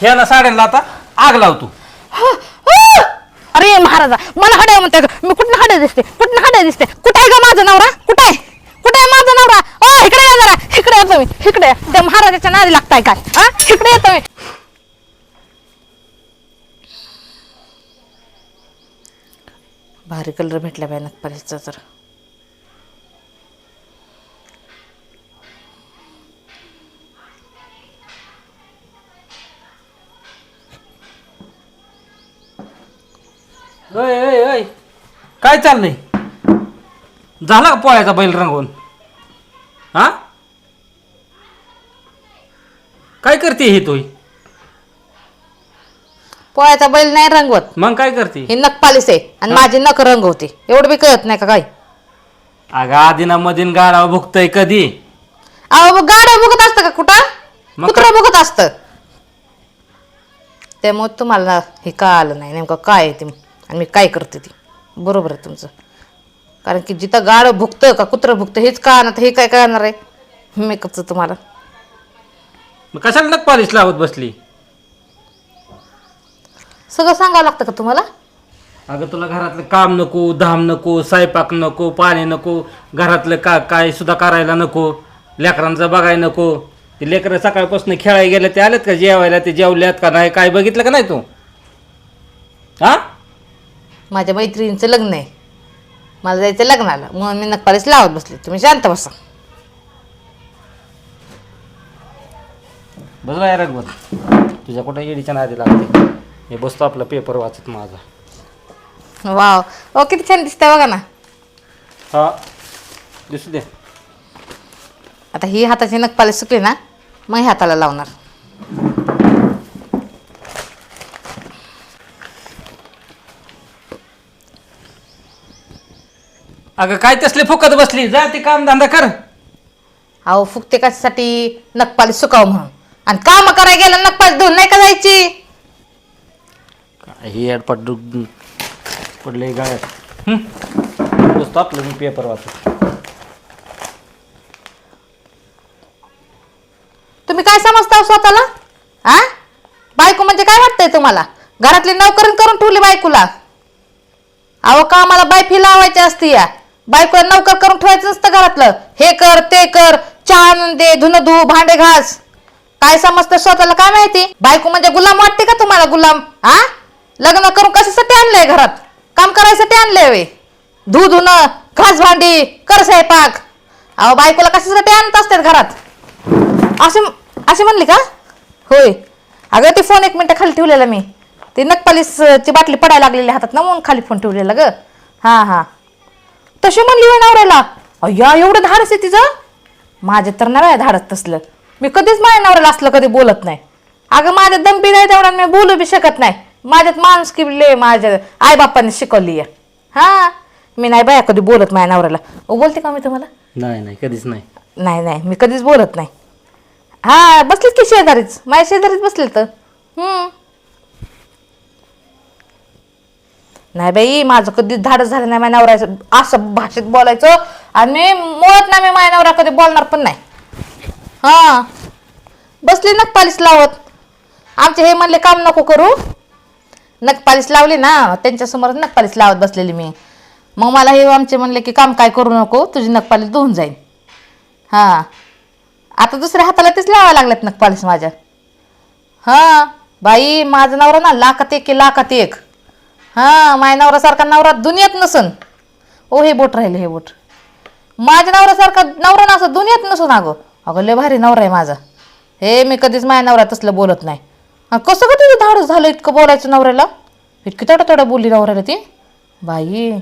ह्याला साड्यांना आता आग लावतो. अरे महाराजा मला हड्या म्हणते का? मी कुठं हड्या दिसते? कुठं हड्या दिसते? कुठे आहे का माझा नवरा? कुठे आहे? कुठे आहे माझा नवरा? ओ इकडे या जरा. इकडे येतो मी इकडे या. त्या महाराजाच्या नादी लागताय काय? हा? इकडे येतो मी भारी कलर भेटला बाय नकपालीचा तर. अय अय अय काय चाललंय? झाला का पोळ्याचा बैल रंगवून हा? काय करते हे तोय पोळ्याचा बैल नाही रंगवत. मग काय करते? ही नखपालीस आहे आणि माझी नख रंगवते. एवढं बी कळत नाही का काय? अगं आदिना मधीन गाडा भुगतय कधी? अहो मग गाड्या बघत असतं का कुठं? मग कुत्र बघत असतं. त्यामुळे तुम्हाला हे कळालं नाही. नेमकं काय आहे ते? आणि मी काय करते ती? बरोबर आहे तुमचं. कारण की जिथं गाडं भुकतं का कुत्रं भुकतं हेच कळणार तर हे काय कळणार आहे? मेकअपचं तुम्हाला. मग कशाला नक पॉलिश लावत बसली? सगळं सांगावं लागतं का तुम्हाला? अगं तुला घरातलं काम नको धाम नको स्वयंपाक नको पाणी नको घरातलं का काय सुद्धा करायला नको लेकरांचं बघायला नको. ते लेकरं सकाळपासून खेळायला गेले ते आलेत का जेवायला ते जेवल्यात का नाही काय बघितलं का नाही तू? हा? माझ्या मैत्रिणीचं लग्न आहे. मला जायचं लग्नाला. म्हणून मी नकपालीस लावत बसले. तुम्ही शांत बसा. बस बाय रगवत तुझ्या कुठे येडीच्या नादी लागते? मी बसतो आपला पेपर वाचत माझा. वाव. ओ किती छान दिसतंय बघा ना. हा. दिसू दे. आता ही हाताची नखपाली सुकली ना मग ह्या हाताला लावणार. अगं काय तसले फुकत बसली? जा ते काम धंदा कर. अहो फुकते कशासाठी? नखपाली सुकाव म्हणून. आणि काम करायला गेलं नखपाली धुवून नाही का जायची? हे अडपट पडले गाय आपलं मी पेपर वाचत. तुम्ही काय समजता हो स्वतःला? हा बायको म्हणजे काय वाटतंय तुम्हाला? घरातली नोकरी करून ठेवली बायकोला? अहो कामाला बायफी लावायची असती या? बायकोला नौकर करून ठेवायचं नसतं घरातलं. हे कर ते कर चहा दे धुन धु भांडे घास. काय समजतं स्वतःला काय माहिती? बायको म्हणजे गुलाम वाटते का तुम्हाला गुलाम? हा लग्न करून कशासाठी आणलंय घरात? काम करायसाठी आणलंय वे. धू धुन घास भांडी कर स्वयंपाक. अहो बायकोला कशासाठी आणत असतात घरात? असे असे म्हणली का? होय. अगं ते फोन एक मिनटं खाली ठेवलेला मी. ते नकपालीसची बाटली पडायला लागलेली हातात ना म्हणून खाली फोन ठेवलेला ग. हां हां. तशी म्हणली होय नवऱ्याला अय्या एवढं धाडस आहे तिचं? माझे तर नाही धाडस तसलं. मी कधीच माझ्या नवऱ्याला असलं कधी बोलत नाही. अगं माझ्यात दमबी नाही तेवढा मी बोलू बी शकत नाही. माझ्यात माणूस किबले माझ्या आईबापांनी शिकवली आहे. हां? मी नाही बाया कधी बोलत माझ्या नवऱ्याला. ओ बोलते का मी तुम्हाला? नाही नाही कधीच नाही. नाही नाही मी कधीच बोलत नाही. हा बसलीत की शेजारीच? माझ्या शेजारीच बसले तर? हम्म. नाही बाई माझं कधीच धाडस झालं नाही माझ्या नवऱ्याचं असं भाषेत बोलायचं. आणि मी मुळात नाही मी माझ्या नवरा कधी बोलणार पण नाही. हा. बसली नखपालीस लावत. आमचे हे म्हणले काम नको करू. नखपालीस लावली ना त्यांच्यासमोर नखपालीस लावत बसलेली मी. मग मला हे आमचे म्हणले की काम काय करू नको तुझी नखपालीस धुवून जाईल हां. आता दुसऱ्या हाताला तेच लावायला लागल्यात नखपालीस माझ्या. हां. बाई माझं नवरा ना लाखात एक की लाखात एक. हां माय नवऱ्यासारखा नवरा दुनियात नसन. ओ हे बोट राहिलं हे बोट. माझ्या नवऱ्यासारखा नवरा ना असं दुनियात नसून अगं. अगं लय भारी नवरा आहे माझा. हे मी कधीच माझ्या नवऱ्या तसलं बोलत नाही. हा, कसं का तुझं धाडस झालं इतकं बोलायचं नवऱ्याला? इतकी तडा तडा बोलली नवऱ्याला ती? बाई.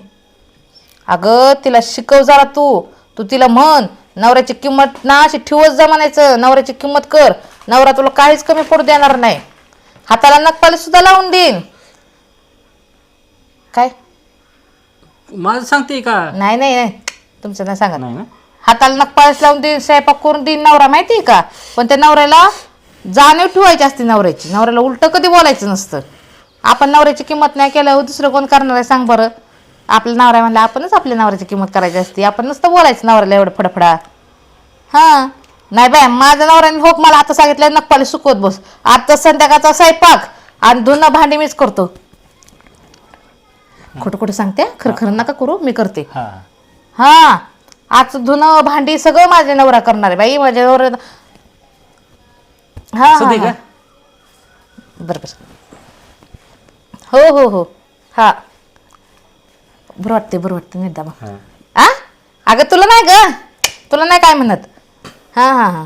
अगं तिला शिकव जरा तू. तू तिला म्हण नवऱ्याची किंमत ना अशी ठेवच जा म्हणायचं. नवऱ्याची किंमत कर. नवरा तुला काहीच कमी पडू देणार नाही. हाताला नखपाली सुद्धा लावून देईन. काय? माझं सांगते का? नाही नाही नाही. तुमचं नाही सांगा नाही ना? हाताला नखपालीस लावून देईन स्वयंपाक करून देईन नवरा माहिती आहे का? पण त्या नवऱ्याला जाणीव ठेवायची असते नवऱ्याची. नवऱ्याला उलट कधी बोलायचं नसतं. आपण नवऱ्याची किंमत नाही केल्यावर दुसरं कोण करणार आहे सांग बरं. आपल्या नवऱ्या म्हणलं आपणच आपल्या नवऱ्याची किंमत करायची असते. आपण नुसतं बोलायचं नवऱ्याला एवढं फडफडा. हां. नाही बाय माझ्या नवऱ्याने होक मला आता सांगितलं नकपाली सुकवत बस. आता संध्याकाळचा स्वयंपाक आणि धुणं भांडी मीच करतो. खोटं खोटं सांगते खरं खरं नका करू मी करते. हा. हा आज धुणं भांडी सगळं माझ्या नवरा करणार आहे बाई माझ्या नवरा हा हा, सदी हा. का? हो हो हो. हा. बरं वाटते बरं वाटते निर्दा मग. हा. आ? अगं तुला नाही ग? तुला नाही काय म्हणत? हां हां हां.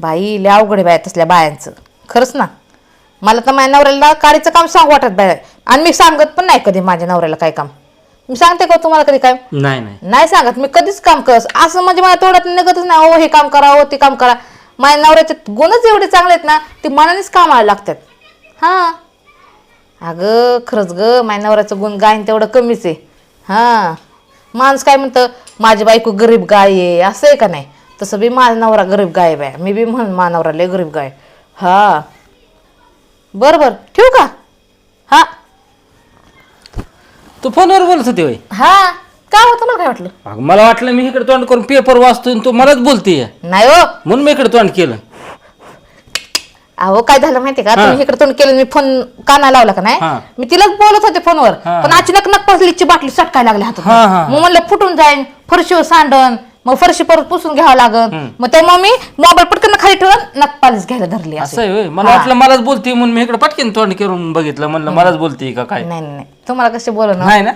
बाई लय अवघड आहे बाय तसल्या बायांचं. खरंच ना. मला तर माझ्या नवऱ्याला काडीचं काम सांगू वाटत बाय आणि मी सांगत पण नाही कधी माझ्या नवऱ्याला काय काम. मी सांगते का तुम्हाला कधी काय? नाही नाही. नाही सांगत. मी कधीच काम करस असं म्हणजे माझ्या तोंडात निघतच नाही. हो हे काम करा हो ते काम करा. माझ्या नवऱ्याचे गुणच एवढे चांगले आहेत ना ते मनानेच कामाला लागतात. हां. अगं खरंच ग माझ्या नवऱ्याचं गुण गायन तेवढं कमीच आहे. हां. माणूस काय म्हणतं माझी बायको गरीब गाय आहे असं आहे का नाही? तसं बी माझा नवरा गरीब गाय आहे बाय. मी बी म्हण माझा नवरा लय गरीब गाय हां. बरं बरं. ठेवू का? हां. तू फोनवर बोलत होती होय? हां काय होतं मला काय वाटलं? अगं, मला वाटलं मी इकडे तोंड करून पेपर वाचतो आणि तू मलाच बोलतीये. नाही हो. म्हणून मी इकडे तोंड केलं. अहो काय झालं माहिती का? तुम्ही इकडे तोंड केलं मी फोन काना लावला का नाही? हा. मी तिलाच बोलत होते फोनवर हा, पण अचानक नकपसलीची बाटली सटकायला लागली हातात. हा, हा. मग म्हणलं फुटून जाईन फरशीवर सांडन. मग फरशी परत पुसून घ्यावं लागल मग तेव्हा मी मोबाईल पटकन खाली ठेवून नकपालीच घ्यायला धरली असं. आहे होय. मला वाटलं मलाच बोलती म्हणून मी इकडे पटकन तोंड करून बघितलं. म्हणलं मलाच बोलती का काय? नाही नाही. तुम्हाला कसे बोल नाही ना?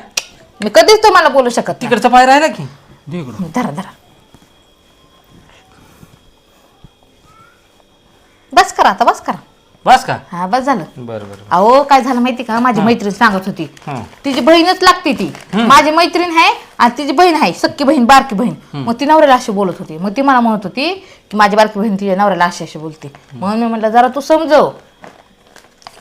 मी कधीच तुम्हाला बोलू शकत तिकडचा पाय राहिला की? दे इकडं. धरा धरा. बस करा आता बस करा. बस का? हा बस झालं. बरं बरं अहो काय झालं माहिती का? माझी मैत्रीण सांगत होती. हं. तिची बहीणच लागते ती. माझी मैत्रीण आहे आणि तिची बहीण आहे सक्की बहीण बारकी बहीण. मग ती नवऱ्याला अशी बोलत होती. मग ती मला म्हणत होती की माझी बारकी बहीण तिच्या नवऱ्याला अशी अशी बोलते. म्हणून मी म्हटलं जरा तू समजव.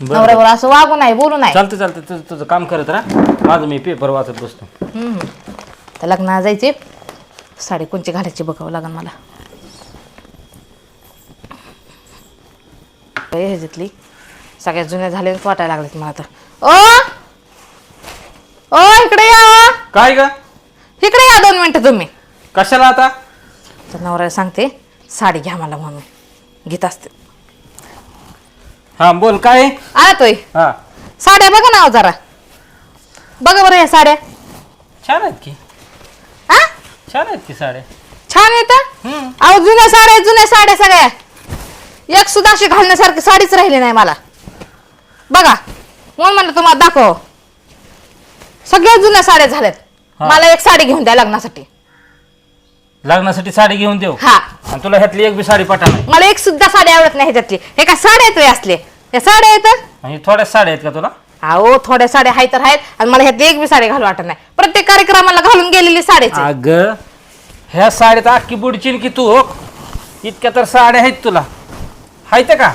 बरं. नवऱ्यावर असं वागू नाही बोलू नाही चालतं चालतं तुझं तुझं काम करत राहा. माझं मी पेपर वाचत बसतो. हम्म. तर लग्नाला जायचे. साडी कोणची घालायची बघावं लागेल मला. ह्याच्यातली. सगळ्यात जुन्या झाले वाटायला लागलेत मला तर. ओ! ओ इकडे या ओ. काय ग? इकडे या दोन मिनिटं तुम्ही. कशाला आता? तर नवऱ्याला सांगते साडी घ्या मला म्हणून. घेत असते. हा बोल काय? आला तोय हा. साड्या बघा ना हो जरा. बघा बरं या साड्या. छान आहेत की. हा? छान आहेत की साड्या. छान येत अहो जुन्या साड्या जुन्या साड्या सगळ्या. एक सुद्धा अशी घालण्यासारखी साडीच राहिली नाही मला. बघा म्हणून म्हणलं तुम्हाला दाखव. सगळ्या जुन्या साड्या झाल्यात. हा. मला एक साडी घेऊन द्या लग्नासाठी. लग्नासाठी साडी घेऊन देऊ? हा. आणि तुला ह्यातली एक बी साडी पटा नाही मला एक सुद्धा साडी आवडत नाही ह्याच्यातली. हे काय साड्या येतोय असले? या साड्या येतं आणि थोड्या साड्या आहेत का तुला? अहो थोड्या साड्या आहेत तर आहेत. आणि मला ह्यात एक बी साडी घालू वाटत नाही. प्रत्येक कार्यक्रमाला घालून गेलेली साडीच आहे. अग ह्या साड्यात अख्खी बुडचीन की तू हो? इतक्या तर साड्या आहेत तुला. हायत का?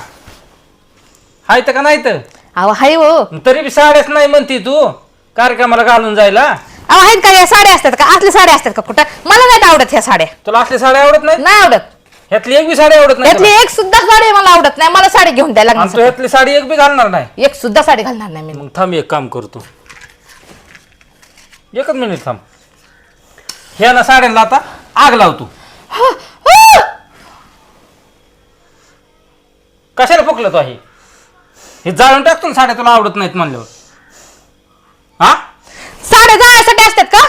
हायत का नाही तर अहो हाय हो. तरी बी साड्याच नाही म्हणती तू कार्यक्रमाला घालून जायला. आहेत का या साड्या असतात का? असल्या साड्या असतात का कुठं? मला नाही आवडत ह्या साड्या. तुला असल्या साड्या आवडत नाही? नाही आवडत. ह्यातली एक बी साडी आवडत नाही यातली तुला. एक सुद्धा साडी मला आवडत नाही. मला साडी घेऊन द्या आणि तू लग्नासाठी ह्यातली साडी एक बी घालणार नाही? एक सुद्धा साडी घालणार नाही मी. मग थांब एक काम करतो. एकच मिनिट थांब. ह्या ना साड्यांना आता आग लावतो. कशाला फुकलं तो आहे हे जाळून टाकतो ना साड्या तुला आवडत नाहीत म्हणल्यावर. हा? साड्या जाण्यासाठी असतात का?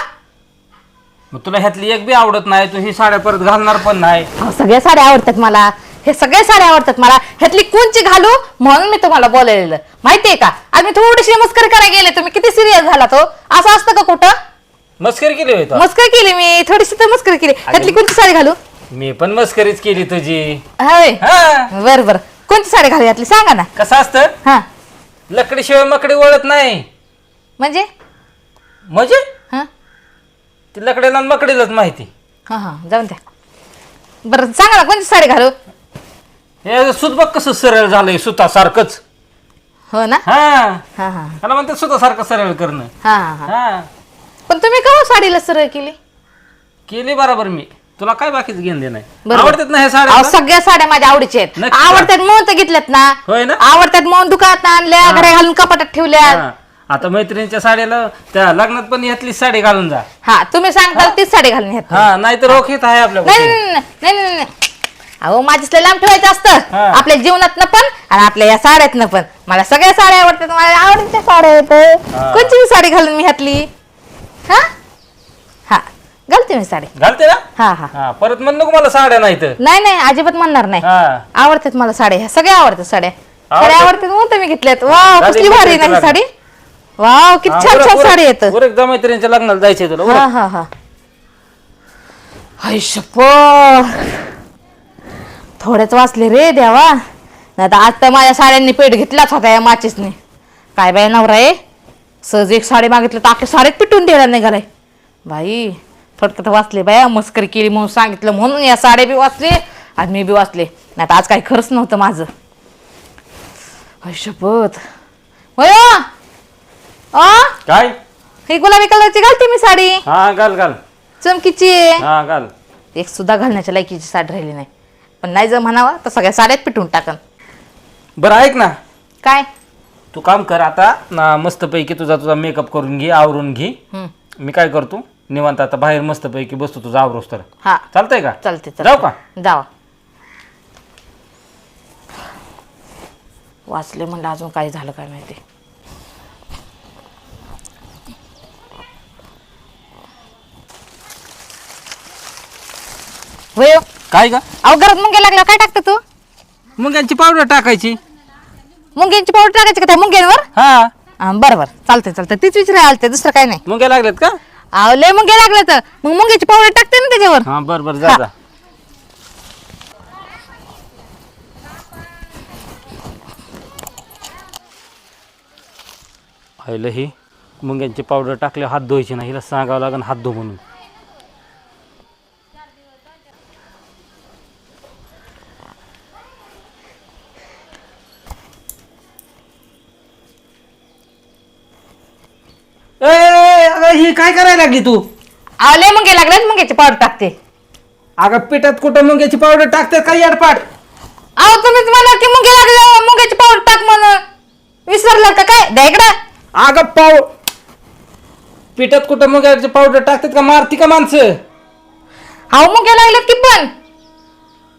मग तुला ह्यातली एक बी आवडत नाही तू ही साड्या परत घालणार पण नाही. अहो, सगळ्या साड्या आवडतात मला. हे सगळ्या साड्या आवडतात मला. ह्यातली कोणची घालू? म्हणून मी तुम्हाला बोलायलेलं. माहितीये का? मी थोडीशी मस्करी करायला गेले तुम्ही किती सिरियस झाला तो असं असतं का कुठं? मस्करी केली होय तो. मस्करी केली मी. थोडीशी तर मस्करी केली. ह्यातली कोणती साडी घालू? मी पण मस्करीच केली तुझी. होय. हा. बर बर. कोणती साडी घालू यातली? सांगा ना. कसं असतं? हा. लकडीशिवाय मकडी वळत नाही. म्हणजे? म्हणजे? हा. ती लकडेला आणि मकडीलाच माहिती. हा हा. जाऊन द्या. बरं सांगा ना कोणती साडी घालू? हे सुत बघ कसं सरळ झालंय सुतासारखंच. हो ना? हा. हा हा. त्याला म्हणते सुतासारखं सरळ करणं. हा हा हा. हा. पण तुम्ही का हो साडीला सरळ केली? केली बरोबर मी. तुला काय बाकीच घेऊन दे नाही बरोबर. आवडतात ना हे अहो साड्या सगळ्या साड्या माझ्या आवडीच्या आहेत. नक्की. आवडतात म्हणून तर घेतल्यात ना. होय ना? आवडतात म्हणून दुकानात आणल्या घरी घालून कपाटात ठेवल्या हा. आता मैत्रिणीच्या साडीला त्या लग्नात पण यातलीच साडी घालून जा. हा तुम्ही सांगताल तीच साडी घालून घेत हा नाही तर रोख येत आहे आपल्या नाही नाही नाही नाही नाही नाही अहो माझीच लांब ठेवायचं असतं. हा. आपल्या जीवनातनं पण आणि आपल्या या साड्यातनं पण. मला सगळ्या साड्या आवडतात. मला आवडत्या साड्या आहेत हा. कोणची साडी घालून मी घातली हा? घालते मी साडी. घालते ना? हा हा. हा परत म्हण नको मला साड्या नाही तर नाही नाही अजिबात म्हणणार नाही. हा. आवडतात मला साड्या ह्या सगळ्या आवडतात साड्या. साड्या आवडतात? म्हणून तर मी घेतल्यात. वाव झाली कसली भारी नाही. साडी. वाव किती छान छान साडी येत एकदा मैत्रिणीच्या लग्नाला जायचंय तुला हा उरक. हा हा. शप्प. थोडेच वाचले रे देवा. नाही तर आता माझ्या साड्यांनी पेट घेतलाच होता या माचीसने. काय बाय नवरा आहे? सहज एक साडी मागितलं तर अख्ख्या साडीत पिटून द्यायला निघालाय बाई. थोडक्यात वाचले बाया मस्करी केली म्हणून सांगितलं म्हणून या साड्या बी वाचले आणि मी बी वाचले. नाही आज काही खरंच नव्हतं माझं. शपथ. होय. अ? काय? ही गुलाबी कलरची घालते मी साडी. हा घाल घाल. चमकीची आहे. हा घाल. एक सुद्धा घालण्याच्या लायकीची साडी राहिली नाही. पण नाही जर म्हणावं तर सगळ्या साड्यात पिटून टाकन. बरं ऐक ना. काय? तू काम कर आता. ना मस्तपैकी तुझा तुझा मेकअप करून घे आवरून घे. हम्म. मी काय करतो? निवांत आता बाहेर मस्तपैकी बसतो तुझा आवरोस तर. हा. चालतंय का? चालते जाऊ का? जावा. वाचले म्हणलं अजून काय झालं काय माहिती. वयो. काय का अहो घरात मुंग्या लागल्या काय टाकतं तू? मुंग्यांची पावडर टाकायची. मुंग्यांची पावडर टाकायची का त्या मुंग्यांवर? हा. हा, बरं बरं. चालतंय चालतंय. तीच विचारायला आलते दुसरं काय नाही. मुंग्या लागल्यात का? अहो लय मुंग्या लागल्या तर. मग मुंग्याची पावडर टाकते ना त्याच्यावर. हा बर बर जा जा. पाहिलं ही मुंग्यांची पावडर टाकले हात धुवायची नाही हिला सांगावं लागेल हात धु म्हणून ए, अगं ही काय करायला लागली तू? लय मुंग्या लागल्यात मुंग्याची पावडर टाकते. अगं पिठात कुठं मुंग्याची पावडर टाकतात का याडपाट? अहो तुम्हीच मला की मुंग्या लागल्या मुंग्याची पावडर टाक म्हणून विसरला का काय? द्या इकडं. अगं पाव पिठात कुठं मुंग्याची पावडर टाकतात का मारती का माणसं? अहो मुंग्या लागल्यात की पण.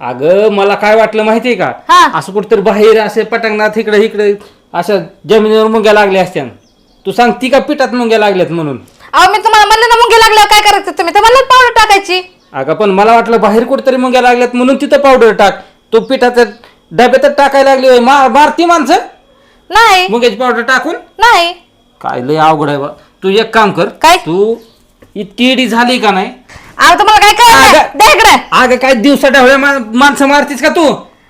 अगं मला काय वाटलं माहितीये का? हा. असं कुठंतरी बाहेर असे पटंगणात इकडे इकडे अशा जमिनीवर मुंग्या लागल्या असत्या. तू सांगती का पिठात मुंग्या लागल्यात म्हणून? अहो मी तुम्हाला म्हणलं ना मुंग्या लागल्यावर काय करायचं तुम्ही? तर म्हणलं पावडर टाकायची. अगं पण मला वाटलं बाहेर कुठेतरी मुंग्या लागल्यात म्हणून तिथं पावडर टाक. तू पिठात डब्यातच टाकायला लागली होय. मा मारती माणसं? नाही. मुंग्याची पावडर टाकून? नाही. काय लय अवघड आहे बा. तू एक काम कर काय? तू इतकी इडी झाली का नाही? अहो तुम्हाला काय करायचं अगं. द्या इकडं. अगं काय दिवसा ढवळ्या मा- माणसं मारतीस का तू?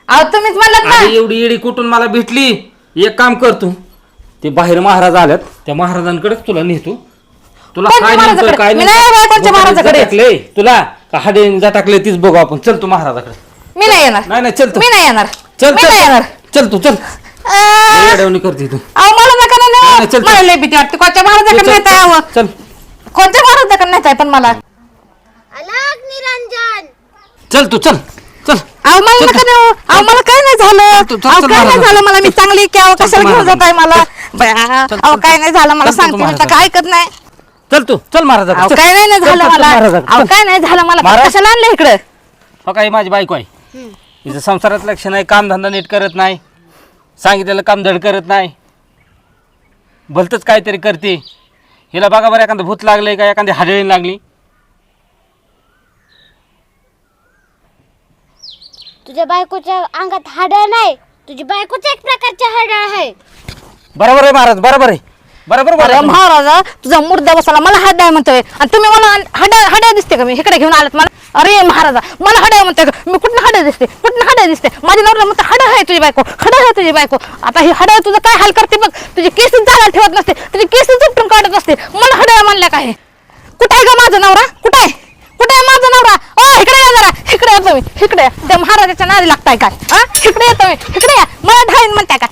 अहो तुम्हीच म्हणलं ना. अरे एवढी येडी कुठून मला भेटली? एक काम कर तू. ते बाहेर महाराज आल्यात. त्या महाराजांकडेच तुला नेतो. तुला काय नेमकं महाराजाकडे? काय मी नाही महाराजाकडे? झटकलंय? तुला का हाडे टाकले तीच बघू आपण. चल तू महाराजाकडे. मी नाही येणार. नाही नाही चल तू. मी नाही येणार. चल मी नाही येणार. चल चल तू चल. अं, लय येड्यावानी करते तू. अहो मला नका ना नाही, नेऊ. चल, चल. मला लय भीती वाटते. कोणत्या चल, महाराजाकडे चल, चल. कोणत्या महाराजाकडे नेताय पण मला? अलग निरंजन. चल तू चल. चल. अहो मला चल, नका नेऊ अहो मला काय नाही झालं. चल, चल, अहो चल, काय नाही महाराज. झालं मला. मी चांगली की अहो चल, कशाला घेऊन महाराज. जाताय मला? बया, चल, अहो चल, काय चल. नाही झालं मला चल, चल, सांगते मी महाराज. काय ऐकत नाही. चल तू चल अहो महाराजाकडे काय नाही ना झालं मला. अहो. काय नाही झालं मला. महाराज. कशाला आणलं इकडं? हो काही माझी बायको आहे. हिचं संसारात लक्ष नाही कामधंदा नीट करत नाही सांगितलेलं काम धड करत नाही भलतंच काहीतरी करते. हिला बघा बरं एखादं भूत लागलंय का एखादी हाडळी लागली. तुझ्या बायकोच्या अंगात हाडळ नाही तुझी बायकोच एक प्रकारचे हाडळ आहे. बरोबर आहे महाराज बरोबर आहे. बरोबर अरे महाराजा तुझा मुर्दा बसाला मला हाड आहे म्हणतोय. आणि तुम्ही मला हड्या हड्या दिसते का? मी इकडे घेऊन आलात मला. अरे महाराजा मला हड्या म्हणतोय का? मी कुठं हड्या दिसते? कुठं हड्या दिसते? माझ्या नवरा म्हणतो हड आहे तुझी बायको हड आहे तुझी बायको. आता ही हड्या तुझं काय हाल करते बघ. तुझी केस जागा ठेवत नसते. तुझी केस चुपटून काढत असते मला हड्या म्हणल्या काय कुठं आहे का माझा नवरा? कुठं आहे? कुठे आहे माझा नवरा? ओ इकडे या जरा. इकडे या तुम्ही. इकडे या. त्या महाराजाच्या नादी लागताय काय हा इकडे येतो मी इकडे या. मला ढाईन म्हणताय का?